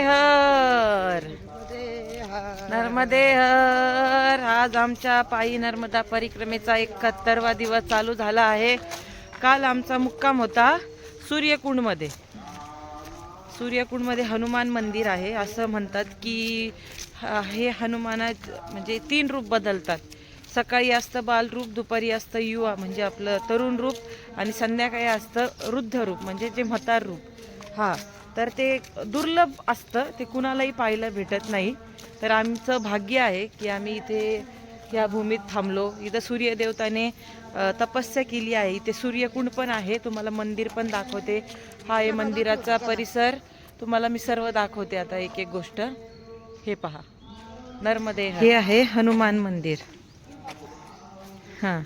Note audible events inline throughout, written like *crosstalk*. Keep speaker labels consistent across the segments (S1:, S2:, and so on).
S1: हर नर्मदे हर आज आमच्या पायी नर्मदा परिक्रमेचा एकाहत्तरवा दिवस चालू झाला आहे. काल आमचा मुक्काम होता सूर्यकुंडमध्ये. सूर्यकुंडमध्ये हनुमान मंदिर आहे असं म्हणतात की ह- हे हनुमानात म्हणजे तीन रूप बदलतात. सकाळी असतं बालरूप दुपारी असतं युवा म्हणजे आपलं तरुण रूप आणि संध्याकाळी असतं वृद्ध रूप म्हणजे जे म्हातार रूप. हा तर ते दुर्लभ असतं ते कुणालाही पाहायला भेटत नाही. तर आमचं भाग्य आहे की आम्ही इथे या भूमीत थांबलो. इथं सूर्यदेवताने तपस्या केली आहे. इथे सूर्यकुंड पण आहे तुम्हाला मंदिर पण दाखवते. हा आहे मंदिराचा परिसर. तुम्हाला मी सर्व दाखवते आता एक एक गोष्ट. हे पहा. नर्मदे हे आहे हनुमान मंदिर. हां.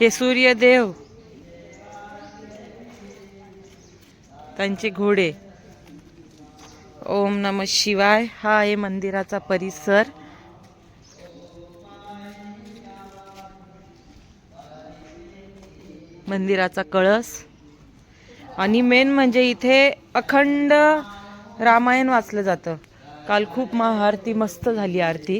S1: हे सूर्यदेव. त्यांचे घोडे. ओम नम शिवाय. हा आहे मंदिराचा परिसर. मंदिराचा कळस. आणि मेन म्हणजे इथे अखंड रामायण वाचलं जातं. काल खूप महाआरती मस्त झाली आरती.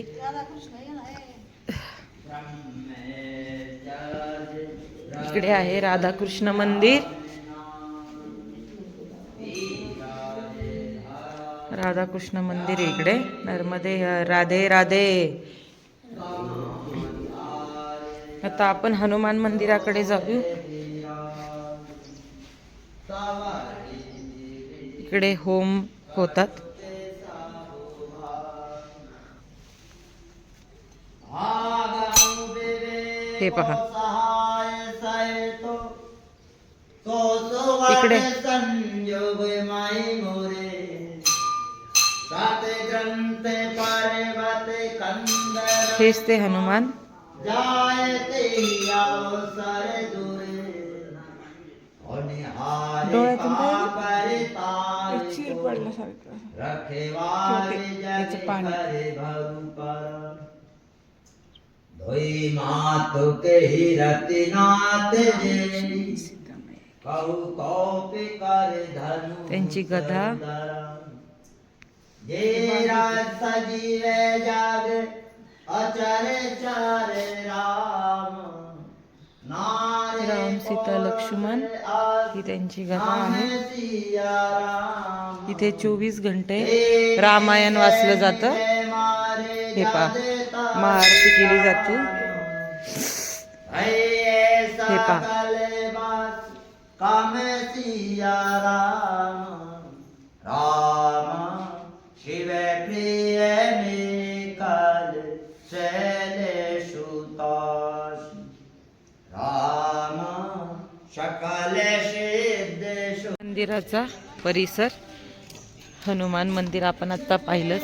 S1: इकडे आहे राधाकृष्ण मंदिर. राधाकृष्ण मंदिर इकडे. नर्मदे राधे राधे. आता आपण हनुमान मंदिराकडे जाऊ इकडे होम होतात. हे पहा. इकडे. हेच ते हनुमान। चीर पडल्यासारखं
S2: रखेवारे
S1: याचं
S2: जगे
S1: पाणी.
S2: करे भगुपर धोई मातु के ही रतिनाथ जे। कहू कौपी करे धनु
S1: त्यांची गदा.
S2: जे राज सजीवे जाग अचरे चरे राम. नारे
S1: राम, सीता, लक्ष्मण ही त्यांची गदा आहे. इथे चोवीस घंटे रामायण वाचलं जातं. हे पहा महाआरती केली जाते.
S2: हे सिया राम राम शिव प्रिय निकल शैले सुतास राम सकल सिद्धेशु
S1: मंदिराचा परिसर हनुमान मंदिर आपण आता पाहिलंच.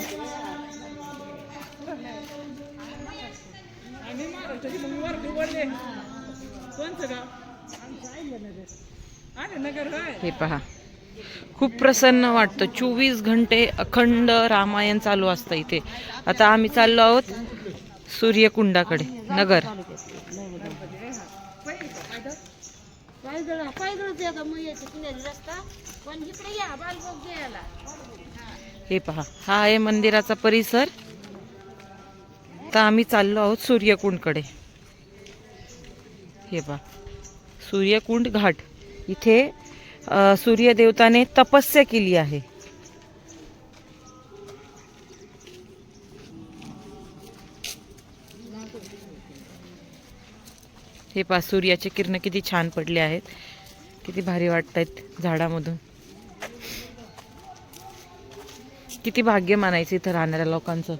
S1: हे पहा. खूप प्रसन्न वाटतं. चोवीस घंटे अखंड रामायण चालू असतं इथे. आता आम्ही चाललो आहोत सूर्यकुंडाकडे नगर. हे पहा हा आहे मंदिराचा परिसर. तर आम्ही चाललो आहोत सूर्यकुंडकडे. हे पहा सूर्यकुंड घाट. इथे सूर्यदेवताने तपस्या केली आहे. हे पा सूर्याचे किरण किती छान पडले आहेत. किती भारी वाटत आहेत झाडामधून. किती भाग्य मानायचं इथं राहणाऱ्या लोकांचं.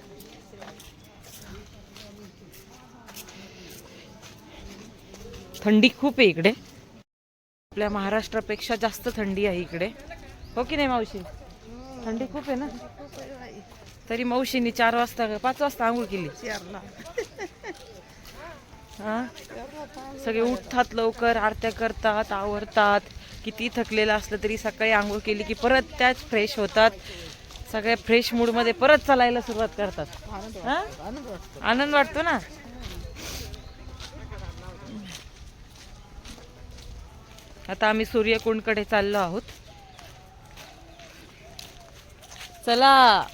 S1: थंडी खूप आहे इकडे. आपल्या महाराष्ट्रापेक्षा जास्त थंडी आहे इकडे. हो की नाही मावशी? थंडी खूप आहे ना? तरी मावशीने चार वाजता पाच वाजता आंघोळ केली. हा? सगळे उठतात लवकर आरत्या करतात आवरतात. किती थकलेलं असलं तरी सकाळी आंघोळ केली की परत त्याच फ्रेश होतात. सगळ्या फ्रेश मूडमध्ये परत चालायला सुरुवात करतात? आनंद वाटतो ना? आता आम्ही सूर्यकुंडकडे चाललो आहोत. चला.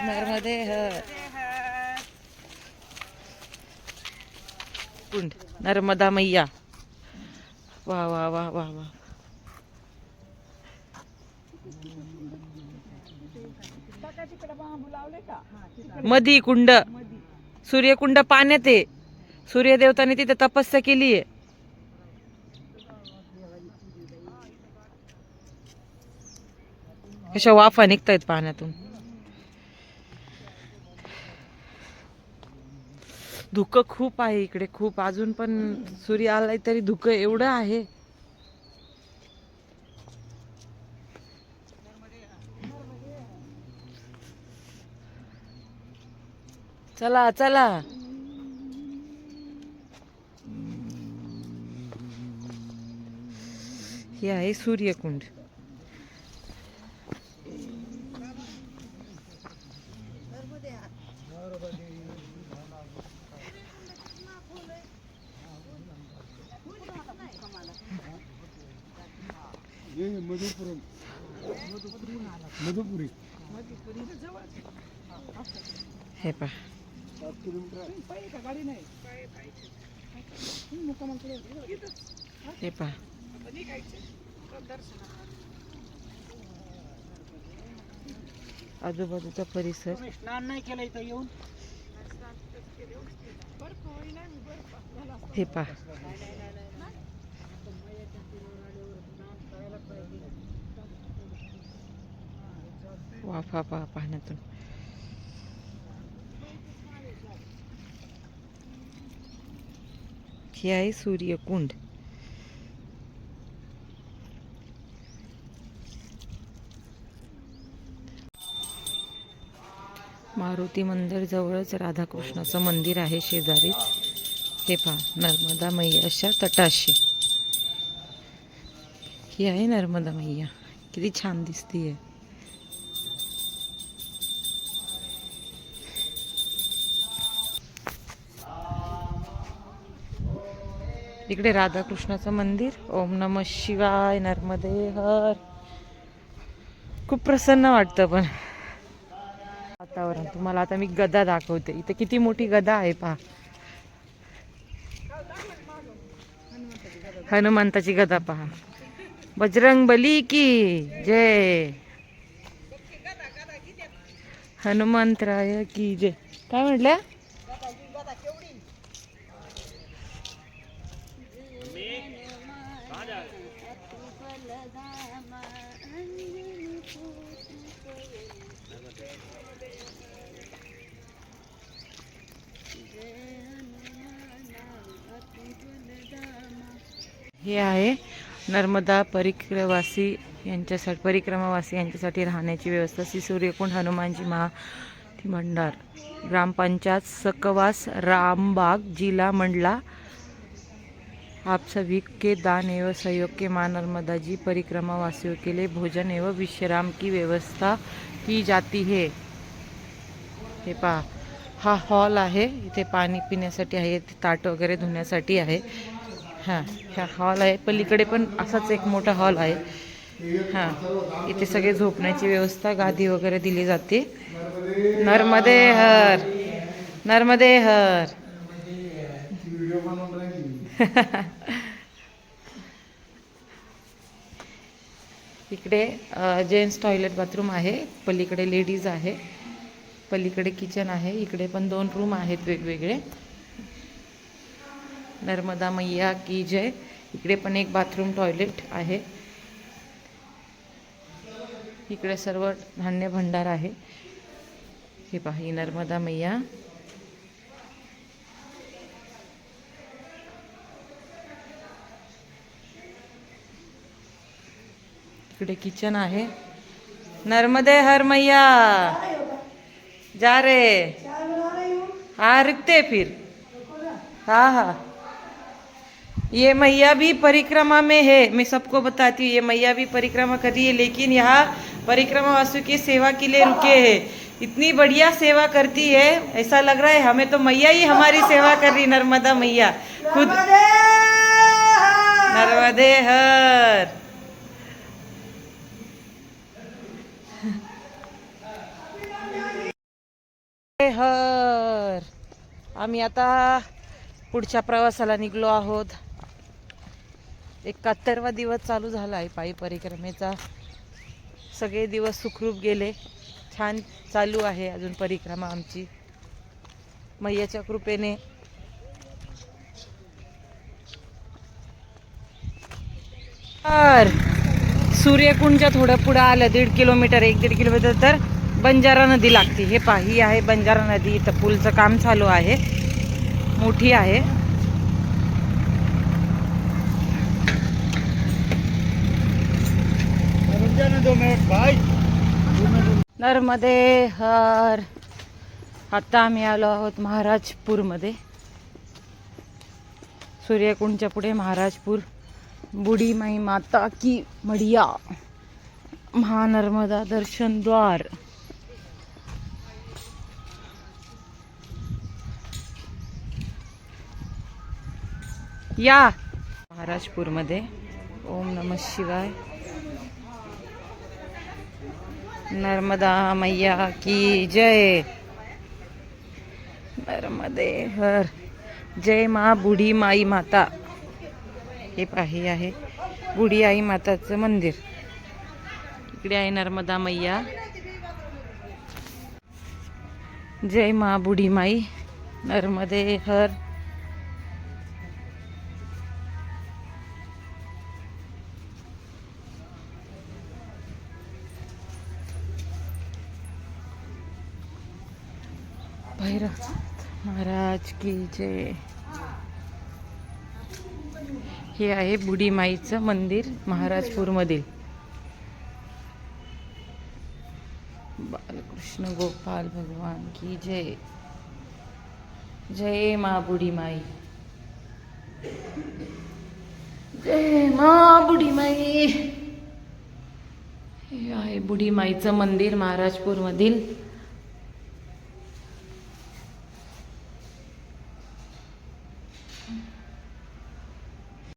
S1: नर्मदे हर. कुंड. नर्मदा मैया. वा वा वा वा वा. मधी कुंड. सूर्यकुंड पाण्यात आहे. सूर्यदेवताने तिथे तपस्या केली आहे. अशा वाफा निघतायत पाण्यातून? धुकं खूप आहे इकडे खूप. अजून पण सूर्य आलाय तरी धुकं एवढं आहे. चला चला. हे आहे सूर्यकुंड. हे पा हे पा आजूबाजूचा परिसर.
S2: स्नान नाही केलं इथं येऊन?
S1: हे पा वाफा पहा पाण्यातून हे आहे सूर्यकुंड मारुती मंदिर जवळच राधाकृष्णाचं मंदिर आहे शेजारीच. हे पहा नर्मदा मैयाच्या तटाशी. ही आहे नर्मदा मैया। किती छान दिसतीये इकडे राधाकृष्णाचं मंदिर ओम नम शिवाय नर्मदे हर। खूप प्रसन्न वाटतं पण. वातावरण तुम्हाला आता मी गदा दाखवते. इथे किती मोठी गदा आहे पहा. हनुमंताची गदा पहा. बजरंग बली की जय। हनुमंतराय की जय। काय म्हटल्या? हे आहे नर्मदा परिक्रवासी यांच्यासाठी परिक्रमावासी यांच्यासाठी राहण्याची व्यवस्था. श्री सूर्यकुंड हनुमानजी महाती भंडार. ग्रामपंचायत सकवास रामबाग जिला मंडला. आप सभी के दान एवं सहयोग के मां नर्मदा जी परिक्रमा वासियों के लिए भोजन एवं विश्राम की व्यवस्था की जाती है। हे पहा हा हॉल आहे. इथे पाणी पिण्यासाठी आहे ताट वगैरे धुण्यासाठी आहे. हां हा हॉल आहे. पलीकडे पण असाच एक मोठा हॉल आहे. हां इथे सगळे झोपण्याची व्यवस्था गादी वगैरे दिली जाते. नर्मदे हर नर्मदे हर *laughs* इकडे जेंट्स टॉयलेट बाथरूम आहे. पलीकडे लेडीज आहे. पलीकडे किचन आहे. इकडे पण दोन रूम आहेत वेगवेगळे. नर्मदा मैया की जय। इकडे पण एक बाथरूम टॉयलेट आहे। इकडे सर्व धान्य भंडार आहे। हे पहा ही नर्मदा मैया। इकडे किचन आहे। नर्मदे हर मैया। जा रे। हा रिकते फिर। हा हा। ये मैया भी परिक्रमा में है। मैं सबको बताती हूँ ये मैया भी परिक्रमा कर रही है लेकिन यहाँ परिक्रमा वासु की सेवा के लिए रुके हैं। इतनी बढ़िया सेवा करती है ऐसा लग रहा है हमें तो मैया ही हमारी सेवा कर रही नर्मदा मैया। खुद नर्मदे हर। हर। आम्ही आता पुढच्या प्रवासाला निघलो आहोत. एकाहत्तरवा दिवस चालू झाला आहे पायी परिक्रमेचा. सगळे दिवस सुखरूप गेले. छान चालू आहे अजून परिक्रमा आमची. मैयाच्या कृपेने. तर सूर्यकुंडच्या थोडं पुढं आलं दीड किलोमीटर एक दीड किलोमीटर तर बंजारा नदी लागते. हे पाही आहे बंजारा नदी. इथं पूलचं काम चालू आहे. मोठी आहे. नर्मदे हर. आता आम्ही आलो आहोत महाराजपूरमध्ये. सूर्यकुंडच्या पुढे महाराजपूर. बुडी माई माता की मडिया. महानर्मदा दर्शन द्वार. या. महाराजपूरमध्ये. ओम नम शिवाय. नर्मदा मैया की जय। नर्मदे हर जय मा बुढी माई माता। हे पाही आहे बुढी आई माताचं मंदिर. इकडे आहे नर्मदा मैया. जय मा बुढी माई नर्मदे हर भैरव महाराज की जय. हे आहे बुडीमाईचं मंदिर महाराजपूरमधील. बालकृष्ण गोपाल भगवान की जय. जय मा बुडीमाई जय मा बुडीमाई हे आहे बुढीमाईचं मंदिर महाराजपूरमधील.